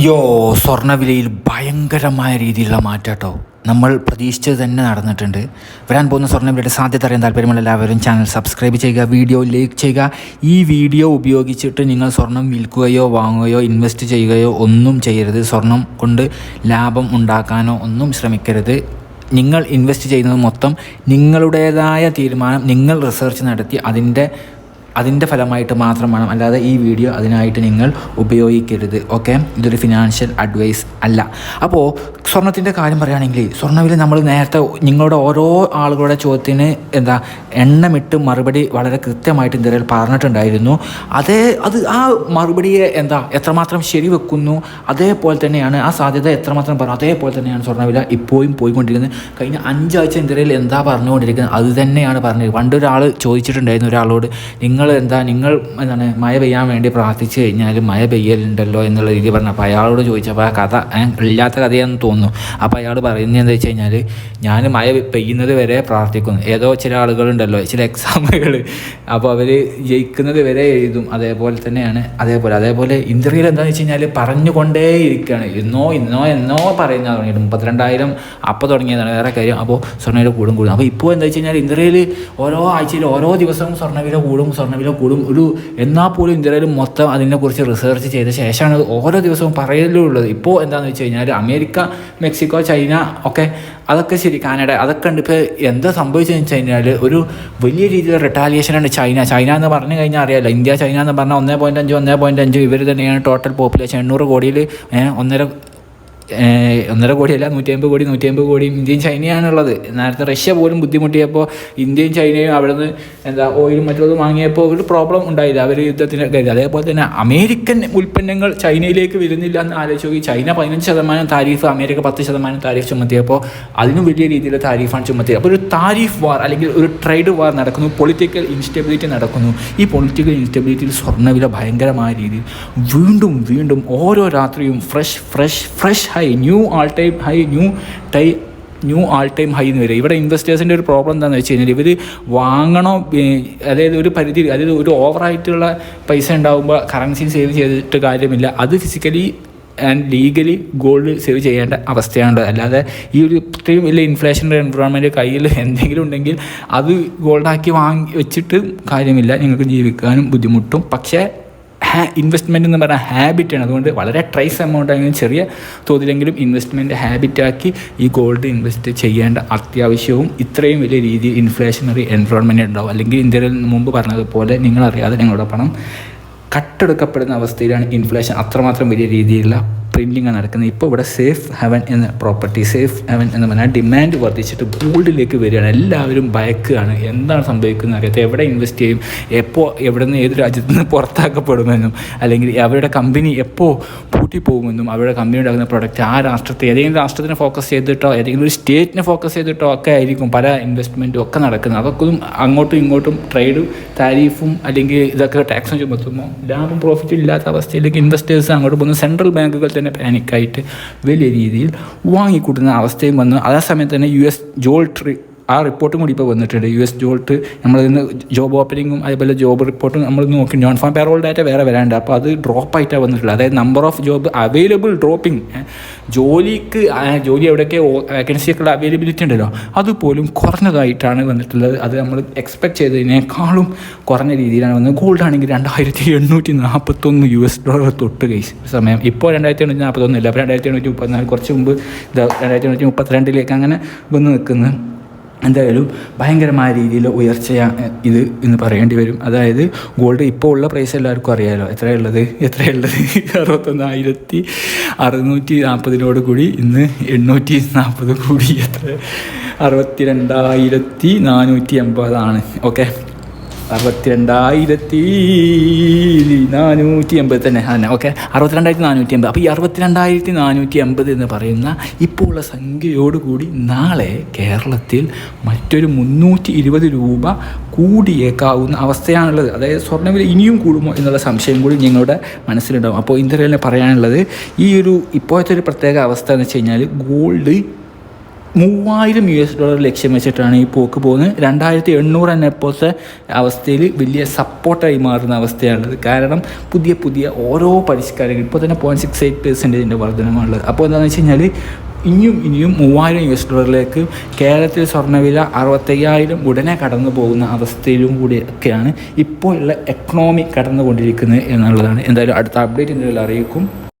യോ സ്വർണവിലയിൽ ഭയങ്കരമായ രീതിയിലുള്ള മാറ്റാട്ടോ. നമ്മൾ പ്രതീക്ഷിച്ചത് തന്നെ നടന്നിട്ടുണ്ട്. വരാൻ പോകുന്ന സ്വർണവിലയുടെ സാധ്യത അറിയാൻ താല്പര്യമുള്ള എല്ലാവരും ചാനൽ സബ്സ്ക്രൈബ് ചെയ്യുക വീഡിയോ ലൈക്ക് ചെയ്യുക. ഈ വീഡിയോ ഉപയോഗിച്ചിട്ട് നിങ്ങൾ സ്വർണം വിൽക്കുകയോ വാങ്ങുകയോ ഇൻവെസ്റ്റ് ചെയ്യുകയോ ഒന്നും ചെയ്യരുത്. സ്വർണം കൊണ്ട് ലാഭം ഉണ്ടാക്കാനോ ഒന്നും ശ്രമിക്കരുത്. നിങ്ങൾ ഇൻവെസ്റ്റ് ചെയ്യുന്നത് മൊത്തം നിങ്ങളുടേതായ തീരുമാനം നിങ്ങൾ റിസർച്ച് നടത്തി അതിന്റെ അതിന്റെ ഫലമായിട്ട് മാത്രമാണ് അല്ലാതെ ഈ വീഡിയോ അതിനായിട്ട് നിങ്ങൾ ഉപയോഗിക്കരുത്. ഓക്കെ ഇതൊരു ഫിനാൻഷ്യൽ അഡ്വൈസ് അല്ല. അപ്പോൾ സ്വർണത്തിന്റെ കാര്യം പറയുകയാണെങ്കിൽ സ്വർണവില നമ്മൾ നേരത്തെ നിങ്ങളുടെ ഓരോ ആളുകളുടെ ചോദ്യത്തിന് എന്താ എണ്ണമിട്ട് മറുപടി വളരെ കൃത്യമായിട്ട് ഇന്ത്യയിൽ പറഞ്ഞിട്ടുണ്ടായിരുന്നു. അതേ അത് ആ മറുപടിയെ എന്താ എത്രമാത്രം ശരിവെക്കുന്നു അതേപോലെ തന്നെയാണ് ആ സാധ്യത എത്രമാത്രം പറഞ്ഞു അതേപോലെ തന്നെയാണ് സ്വർണവില ഇപ്പോഴും പോയിക്കൊണ്ടിരിക്കുന്നത്. കഴിഞ്ഞ അഞ്ചാഴ്ച ഇന്ത്യയിൽ എന്താ പറഞ്ഞുകൊണ്ടിരിക്കുന്നത് അത് തന്നെയാണ് പറഞ്ഞത്. പണ്ടൊരാൾ ചോദിച്ചിട്ടുണ്ടായിരുന്നു ഒരാളോട് നിങ്ങൾ എന്താ നിങ്ങൾ എന്താണ് മഴ പെയ്യാൻ വേണ്ടി പ്രാർത്ഥിച്ചു കഴിഞ്ഞാൽ മഴ പെയ്യലുണ്ടല്ലോ എന്നുള്ള രീതി പറഞ്ഞു. അപ്പോൾ അയാളോട് ചോദിച്ചപ്പോൾ ആ കഥ ഇല്ലാത്ത കഥയാണെന്ന് തോന്നുന്നു. അപ്പോൾ അയാൾ പറയുന്നത് എന്താ വെച്ച് കഴിഞ്ഞാൽ ഞാൻ മഴ പെയ്യുന്നത് വരെ പ്രാർത്ഥിക്കുന്നു. ഏതോ ചില ആളുകളുണ്ടല്ലോ ചില എക്സാമുകൾ അപ്പോൾ അവർ ജയിക്കുന്നത് വരെ എഴുതും. അതേപോലെ തന്നെയാണ് അതേപോലെ അതേപോലെ ഇന്ത്യയിൽ എന്താണെന്ന് വെച്ച് കഴിഞ്ഞാൽ പറഞ്ഞുകൊണ്ടേ ഇരിക്കുകയാണ് ഇന്നോ ഇന്നോ എന്നോ പറയുന്ന തുടങ്ങിയിട്ട്. മുപ്പത്തിരണ്ടായിരം അപ്പോൾ തുടങ്ങിയതാണ് വേറെ കാര്യം. അപ്പോൾ സ്വർണവില കൂടും കൂടും. അപ്പോൾ ഇപ്പോൾ എന്താ വെച്ച് കഴിഞ്ഞാൽ ഇന്ത്യയിൽ ഓരോ ആഴ്ചയിൽ ഓരോ ദിവസവും സ്വർണവില കൂടും സ്വർണവില കൂടും. ഒരു എന്നാൽ പോലും ഇന്ത്യയിൽ മൊത്തം അതിനെക്കുറിച്ച് റിസർച്ച് ചെയ്ത ശേഷമാണ് ഓരോ ദിവസവും പറയലുള്ളത്. ഇപ്പോൾ എന്താണെന്ന് വെച്ച് കഴിഞ്ഞാൽ അമേരിക്ക മെക്സിക്കോ ചൈന ഒക്കെ അതൊക്കെ ശരി കാനഡ അതൊക്കെ ഉണ്ട്. ഇപ്പോൾ എന്താ സംഭവിച്ചതെന്ന് വെച്ച് കഴിഞ്ഞാൽ ഒരു വലിയ രീതിയിലുള്ള റിട്ടാലിയേഷനാണ് ചൈന. ചൈന എന്ന് പറഞ്ഞു കഴിഞ്ഞാൽ അറിയാമല്ലോ ഇന്ത്യ ചൈന എന്ന് പറഞ്ഞാൽ ഒന്നേ പോയിന്റ് അഞ്ച് ഒന്നേ പോയിന്റ് അഞ്ച് ഇവർ തന്നെയാണ് ടോട്ടൽ പോപ്പുലേഷൻ എണ്ണൂറ് കോടിയിൽ ഒന്നര ഒന്നര കോടിയല്ല നൂറ്റി അമ്പത് കോടി നൂറ്റി അമ്പത് കോടിയും ഇന്ത്യയും ചൈനയാണുള്ളത്. നേരത്തെ റഷ്യ പോലും ബുദ്ധിമുട്ടിയപ്പോൾ ഇന്ത്യയും ചൈനയും അവിടെ നിന്ന് എന്താ ഓയിലും മറ്റുള്ളതും വാങ്ങിയപ്പോൾ ഒരു പ്രോബ്ലം ഉണ്ടായില്ല. അവർ യുദ്ധത്തിന് കരുതി. അതേപോലെ തന്നെ അമേരിക്കൻ ഉൽപ്പന്നങ്ങൾ ചൈനയിലേക്ക് വരുന്നില്ല എന്ന് ആലോചിച്ച് നോക്കി. ചൈന പതിനഞ്ച് ശതമാനം താരീഫ് അമേരിക്ക പത്ത് ശതമാനം താരീഫ് ചുമത്തിയപ്പോൾ അതിനും വലിയ രീതിയിൽ താരീഫാണ് ചുമത്തിയത്. അപ്പോൾ ഒരു താരീഫ് വാർ അല്ലെങ്കിൽ ഒരു ട്രേഡ് വാർ നടക്കുന്നു പൊളിറ്റിക്കൽ ഇൻസ്റ്റബിലിറ്റി നടക്കുന്നു. ഈ പൊളിറ്റിക്കൽ ഇൻസ്റ്റബിലിറ്റിയിൽ സ്വർണവില ഭയങ്കരമായ രീതിയിൽ വീണ്ടും വീണ്ടും ഓരോ രാത്രിയും fresh fresh fresh high new all time high new tie new all time high എന്ന് വരിക ഇവിടെ ഇൻവെസ്റ്റേഴ്സിന്റെ ഒരു പ്രോബ്ലം എന്താണെന്ന് വെച്ച് കഴിഞ്ഞാൽ ഇവർ വാങ്ങണോ അതായത് ഒരു പരിധി അതായത് ഒരു ഓവറായിട്ടുള്ള പൈസ ഉണ്ടാകുമ്പോൾ കറൻസി സേവ് ചെയ്തിട്ട് കാര്യമില്ല. അത് physically and legally gold save ചെയ്യേണ്ട അവസ്ഥയാണ്. അല്ലാതെ ഈ ഒരു ഇത്രയും വലിയ ഇൻഫ്ലേഷന്റെ എൻവറോൺമെന്റ് കയ്യിൽ എന്തെങ്കിലും ഉണ്ടെങ്കിൽ അത് ഗോൾഡാക്കി വാങ്ങി വെച്ചിട്ട് കാര്യമില്ല. നിങ്ങൾക്ക് ജീവിക്കാനും ബുദ്ധിമുട്ടും. പക്ഷേ ഹാ ഇൻവെസ്റ്റ്മെന്റ് എന്ന് പറഞ്ഞാൽ ഹാബിറ്റാണ് അതുകൊണ്ട് വളരെ ട്രൈസ് എമൗണ്ട് ആണെങ്കിലും ചെറിയ തോതിലെങ്കിലും ഇൻവെസ്റ്റ്മെന്റ് ഹാബിറ്റാക്കി ഈ ഗോൾഡ് ഇൻവെസ്റ്റ് ചെയ്യേണ്ട അത്യാവശ്യവും ഇത്രയും വലിയ രീതിയിൽ ഇൻഫ്ലേഷനറി എൻവറോൺമെന്റ് ഉണ്ടാവും. അല്ലെങ്കിൽ ഇന്ത്യയിൽ മുമ്പ് പറഞ്ഞതുപോലെ നിങ്ങളറിയാതെ നിങ്ങളുടെ പണം കട്ടെടുക്കപ്പെടുന്ന അവസ്ഥയിലാണ് ഇൻഫ്ലേഷൻ അത്രമാത്രം വലിയ രീതിയിലുള്ള പ്രിന്റിങ് നടക്കുന്നത്. ഇപ്പോൾ ഇവിടെ സേഫ് ഹവൻ എന്ന പ്രോപ്പർട്ടി സേഫ് ഹവൻ എന്ന് പറഞ്ഞാൽ ഡിമാൻഡ് വർദ്ധിച്ചിട്ട് ഗോൾഡിലേക്ക് വരികയാണ്. എല്ലാവരും ഭയക്കുകയാണ്. എന്താണ് സംഭവിക്കുന്നത് അറിയാത്ത? എവിടെ ഇൻവെസ്റ്റ് ചെയ്യും? എപ്പോൾ എവിടെ നിന്ന് ഏത് രാജ്യത്ത് നിന്ന് പുറത്താക്കപ്പെടുമെന്നും അല്ലെങ്കിൽ അവരുടെ കമ്പനി എപ്പോൾ പൂട്ടിപ്പോകുമെന്നും അവരുടെ കമ്പനി ഉണ്ടാക്കുന്ന പ്രൊഡക്റ്റ് ആ രാഷ്ട്രത്തെ ഏതെങ്കിലും രാഷ്ട്രത്തിനെ ഫോക്കസ് ചെയ്തിട്ടോ ഏതെങ്കിലും ഒരു സ്റ്റേറ്റിനെ ഫോക്കസ് ചെയ്തിട്ടോ ഒക്കെ ആയിരിക്കും പല ഇൻവെസ്റ്റ്മെന്റും ഒക്കെ നടക്കുന്നത്. അതൊക്കെ അങ്ങോട്ടും ഇങ്ങോട്ടും ട്രേഡും താരീഫും അല്ലെങ്കിൽ ഇതൊക്കെ ടാക്സും ചുമത്തുമ്പോൾ ലാഭം പ്രോഫിറ്റ് ഇല്ലാത്ത അവസ്ഥയിലേക്ക് ഇൻവെസ്റ്റേഴ്സ് അങ്ങോട്ട് പോകുന്നു. സെൻട്രൽ ബാങ്കുകൾ തന്നെ പാനിക്കായിട്ട് വലിയ രീതിയിൽ വാങ്ങിക്കൂട്ടുന്ന അവസ്ഥയും വന്നു. അതേ സമയത്ത് തന്നെ യു എസ് ജോൾട്രി ആ റിപ്പോർട്ടും കൂടി ഇപ്പോൾ വന്നിട്ടുണ്ട്. യു എസ് ജോൾട്ട് നമ്മൾ ഇന്ന് ജോബ് ഓപ്പണിങ്ങും അതേപോലെ ജോബ് റിപ്പോർട്ടും നമ്മൾ നോക്കി. നോൺ ഫാം പേറോൾ ഡാറ്റ വേറെ വരാണ്ട്. അപ്പോൾ അത് ഡ്രോപ്പ് ആയിട്ടാണ് വന്നിട്ടുള്ളത്. അതായത് number of job available dropping ജോലിക്ക് ജോലി എവിടെയൊക്കെ വേക്കൻസിയൊക്കെയുള്ള അവൈലബിലിറ്റി ഉണ്ടല്ലോ അതുപോലും കുറഞ്ഞതായിട്ടാണ് വന്നിട്ടുള്ളത്. അത് നമ്മൾ എക്സ്പെക്ട് ചെയ്തതിനേക്കാളും കുറഞ്ഞ രീതിയിലാണ് വന്നത്. ഗോൾഡ് ആണെങ്കിൽ രണ്ടായിരത്തി എണ്ണൂറ്റി നാൽപ്പത്തൊന്ന് യു എസ് ഡോളർ തൊട്ട് കൈസ് സമയം. ഇപ്പോൾ രണ്ടായിരത്തി എണ്ണൂറ്റി നാൽപ്പത്തൊന്നില്ല അപ്പോൾ രണ്ടായിരത്തി എണ്ണൂറ്റി മുപ്പത്തിനാല് കുറച്ച് മുമ്പ് രണ്ടായിരത്തി എണ്ണൂറ്റി മുപ്പത്തിരണ്ടിലേക്ക് അങ്ങനെ വന്ന് നിൽക്കുന്നത് എന്തായാലും ഭയങ്കരമായ രീതിയിൽ ഉയർച്ചയാണ് ഇത് എന്ന് പറയേണ്ടി വരും. അതായത് ഗോൾഡ് ഇപ്പോൾ ഉള്ള പ്രൈസ് എല്ലാവർക്കും അറിയാമല്ലോ എത്രയുള്ളത് എത്രയുള്ളത് അറുപത്തൊന്നായിരത്തി അറുന്നൂറ്റി നാൽപ്പതിനോട് കൂടി ഇന്ന് എണ്ണൂറ്റി നാൽപ്പത് കൂടി. എത്ര? അറുപത്തി രണ്ടായിരത്തി നാനൂറ്റി എൺപതാണ് ഓക്കെ അറുപത്തിരണ്ടായിരത്തി നാനൂറ്റി എൺപത് തന്നെ തന്നെ ഓക്കെ. അറുപത്തിരണ്ടായിരത്തി നാനൂറ്റി എൺപത് അപ്പോൾ ഈ അറുപത്തിരണ്ടായിരത്തി നാനൂറ്റി എൺപത് എന്ന് പറയുന്ന ഇപ്പോൾ ഉള്ള സംഖ്യയോടുകൂടി നാളെ കേരളത്തിൽ മറ്റൊരു മുന്നൂറ്റി ഇരുപത് രൂപ കൂടിയേക്കാവുന്ന അവസ്ഥയാണുള്ളത്. അതായത് സ്വർണവില ഇനിയും കൂടുമോ എന്നുള്ള സംശയം കൂടി ഞങ്ങളുടെ മനസ്സിലുണ്ടാവും. അപ്പോൾ ഇന്ത്യയിൽ പറയാനുള്ളത് ഈ ഒരു ഇപ്പോഴത്തെ ഒരു പ്രത്യേക അവസ്ഥ എന്ന് വെച്ച് കഴിഞ്ഞാൽ ഗോൾഡ് മൂവായിരം യു എസ് ഡോളർ ലക്ഷ്യം വെച്ചിട്ടാണ് ഈ പോക്ക് പോകുന്നത്. രണ്ടായിരത്തി എണ്ണൂറ് തന്നെ ഇപ്പോഴത്തെ അവസ്ഥയിൽ വലിയ സപ്പോർട്ടായി മാറുന്ന അവസ്ഥയാണുള്ളത് കാരണം പുതിയ പുതിയ ഓരോ പരിഷ്കാരങ്ങൾ. ഇപ്പോൾ തന്നെ പോയിന്റ് സിക്സ് എയ്റ്റ് പെർസെന്റേജിന്റെ വർധനമാണുള്ളത് അപ്പോൾ എന്താണെന്ന് വെച്ച് കഴിഞ്ഞാൽ ഇനിയും ഇനിയും മൂവായിരം യു എസ് ഡോളറിലേക്ക് കേരളത്തിൽ സ്വർണവില അറുപത്തയ്യായിരം ഉടനെ കടന്നു പോകുന്ന അവസ്ഥയിലും കൂടിയൊക്കെയാണ് ഒക്കെയാണ് ഇപ്പോഴുള്ള എക്കണോമി കടന്നുകൊണ്ടിരിക്കുന്നത് എന്നുള്ളതാണ്. എന്തായാലും അടുത്ത അപ്ഡേറ്റ് എന്തെങ്കിലും അറിയിക്കും.